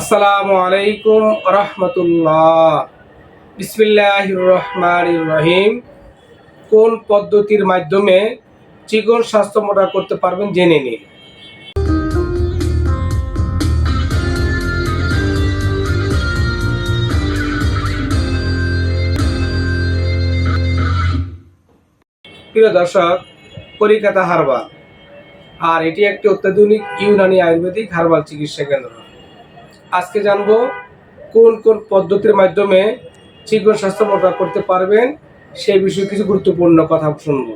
আসসালামু আলাইকুম রহমতুল্লাহ। বিসমিল্লাহ রহমান রহিম কোন পদ্ধতির মাধ্যমে চিকন স্বাস্থ্য মোটা করতে পারবেন জেনে নিন। প্রিয় দর্শক কলিকাতা হারবাল। আর এটি একটি অত্যাধুনিক ইউনানি আয়ুর্বেদিক হারবাল চিকিৎসা কেন্দ্র। আজকে জানব কোন কোন পদ্ধতির মাধ্যমে চিকন স্বাস্থ্য মোটা করতে পারবেন, সেই বিষয়ে কিছু গুরুত্বপূর্ণ কথা শুনব।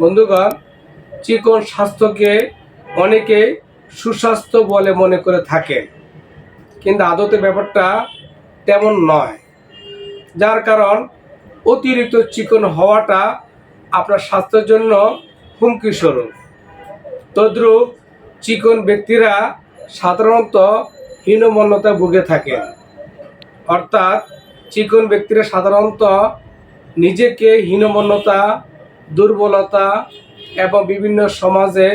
বন্ধুগণ চিকন স্বাস্থ্যকে অনেকে সুস্বাস্থ্য বলে মনে করে থাকেন, কিন্তু আদতে ব্যাপারটা তেমন নয়। যার কারণ, অতিরিক্ত চিকন হওয়াটা আপনার স্বাস্থ্যের জন্য হুমকি স্বরূপ তদ্রূপ, চিকন ব্যক্তিরা সাধারণত হীনমন্যতা ভুগে থাকেন অর্থাৎ চিকন ব্যক্তিরা সাধারণত নিজেকে হীনমন্যতা, দুর্বলতা এবং বিভিন্ন সমাজে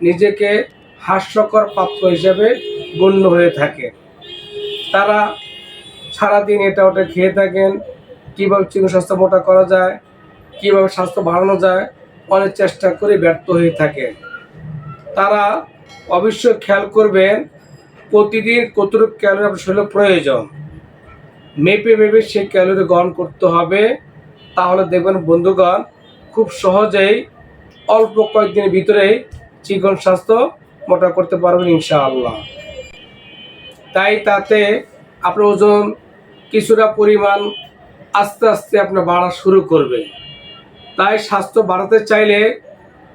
নিজেকে হাস্যকর পাত্র হিসেবে গণ্য হয়ে থাকে। তারা সারাদিন এটা ওটা খেয়ে থাকেন, কীভাবে চিকন স্বাস্থ্য মোটা করা যায়, কীভাবে স্বাস্থ্য বাড়ানো যায়, অনেক চেষ্টা করে ব্যর্থ হয়ে থাকে তারা অবশ্যই খেয়াল করবেন প্রতিদিন কতটুকু ক্যালোরি আপনার শরীরে প্রয়োজন? মেপে মেপে সেই ক্যালোরি গ্রহণ করতে হবে। তাহলে দেখবেন বন্ধুগণ, খুব সহজেই অল্প কয়েকদিনের ভিতরেই চিকন স্বাস্থ্য মোটা করতে পারবেন ইনশাআল্লাহ। তাই তাতে আপনার ওজন কিছুটা পরিমাণ আস্তে আস্তে আপনার বাড়া শুরু করবে। তাই স্বাস্থ্য বাড়াতে চাইলে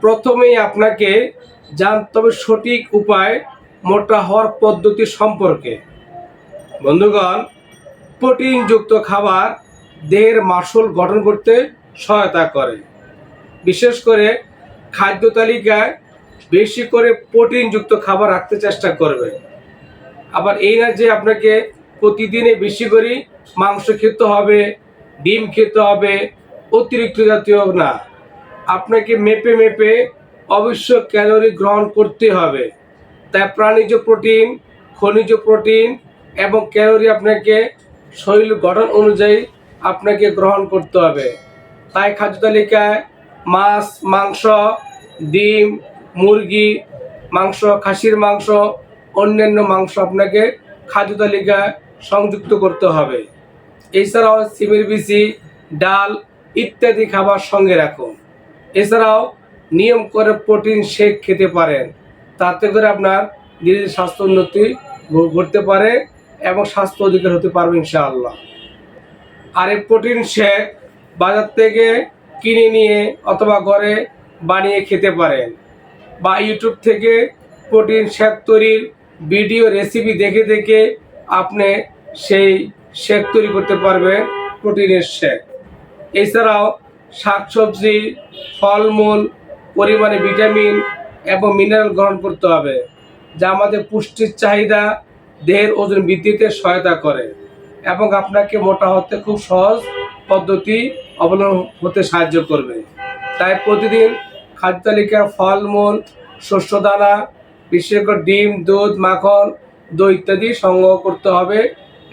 প্রথমেই আপনাকে জানতে হবে সঠিক উপায় মোটা হওয়ার পদ্ধতি সম্পর্কে। বন্ধুগণ, প্রোটিনযুক্ত খাবার দেহের মাসল গঠন করতে সহায়তা করে। বিশেষ করে খাদ্য তালিকায় বেশি করে প্রোটিনযুক্ত খাবার রাখতে চেষ্টা করবে। আবার এই না যে আপনাকে প্রতিদিনে বেশি করে মাংস খেতে হবে, ডিম খেতে হবে, অতিরিক্ত জাতীয় না, আপনাকে মেপে মেপে অবশ্য ক্যালোরি গ্রহণ করতে হবে। তাই প্রাণীজ প্রোটিন, খনিজ প্রোটিন এবং ক্যালোরি আপনাকে শরীর গঠন অনুযায়ী আপনাকে গ্রহণ করতে হবে। তাই খাদ্য তালিকায় মাছ, মাংস, ডিম, মুরগি, মাংস, খাসির মাংস, অন্যান্য মাংস আপনাকে খাদ্য তালিকায় সংযুক্ত করতে হবে। এছাড়াও সিমের বিচি, ডাল ইত্যাদি খাবার সঙ্গে রাখুন। এছাড়াও নিয়ম করে প্রোটিন শেক খেতে পারেন। তাতে করে আপনার ধীরে স্বাস্থ্য উন্নতি ঘটতে পারে এবং স্বাস্থ্য অধিকার হতে পারবে ইনশাআল্লাহ। আর এই প্রোটিন শেক বাজার থেকে কিনে নিয়ে অথবা ঘরে বানিয়ে খেতে পারেন বা ইউটিউব থেকে প্রোটিন শেক তৈরির ভিডিও, রেসিপি দেখে দেখে আপনি সেই শেক তৈরি করতে পারবেন, প্রোটিনের শেক। এছাড়াও শাকসবজি, ফলমূল, পরিমাণে ভিটামিন এবং মিনারেল গ্রহণ করতে হবে, যা আমাদের পুষ্টির চাহিদা, দেহের ওজন বৃদ্ধিতে সহায়তা করে এবং আপনাকে মোটা হতে খুব সহজ পদ্ধতি অবলম্বন হতে সাহায্য করবে। তাই প্রতিদিন খাদ্য তালিকা, ফলমূল শস্যদানা বিশেষ করে ডিম, দুধ, মাখন, দই ইত্যাদি সংগ্রহ করতে হবে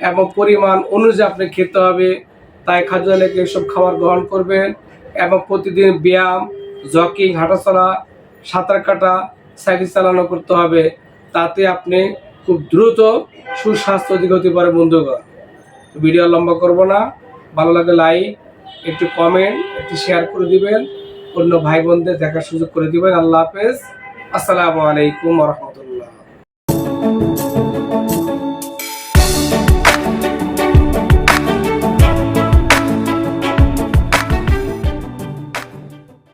এবং পরিমাণ অনুযায়ী আপনি খেতে হবে। তাই খাদ্য তালিকায় এসব খাবার গ্রহণ করবেন এবং প্রতিদিন ব্যায়াম জকিং হাঁটাচলা সাঁতার কাটা, সাইকেল চালানো করতে হবে, তাতে আপনি খুব দ্রুত সুস্বাস্থ্য দিকে হতে পারে বন্ধুগণ। ভিডিও লম্বা করব না, ভালো লাগে লাইক একটু কমেন্ট একটু শেয়ার করে দিবেন, অন্য ভাই বোনদের দেখার সুযোগ করে দিবেন। আল্লাহ হাফেজ। আসসালামু আলাইকুম রহমতুল্লাহ।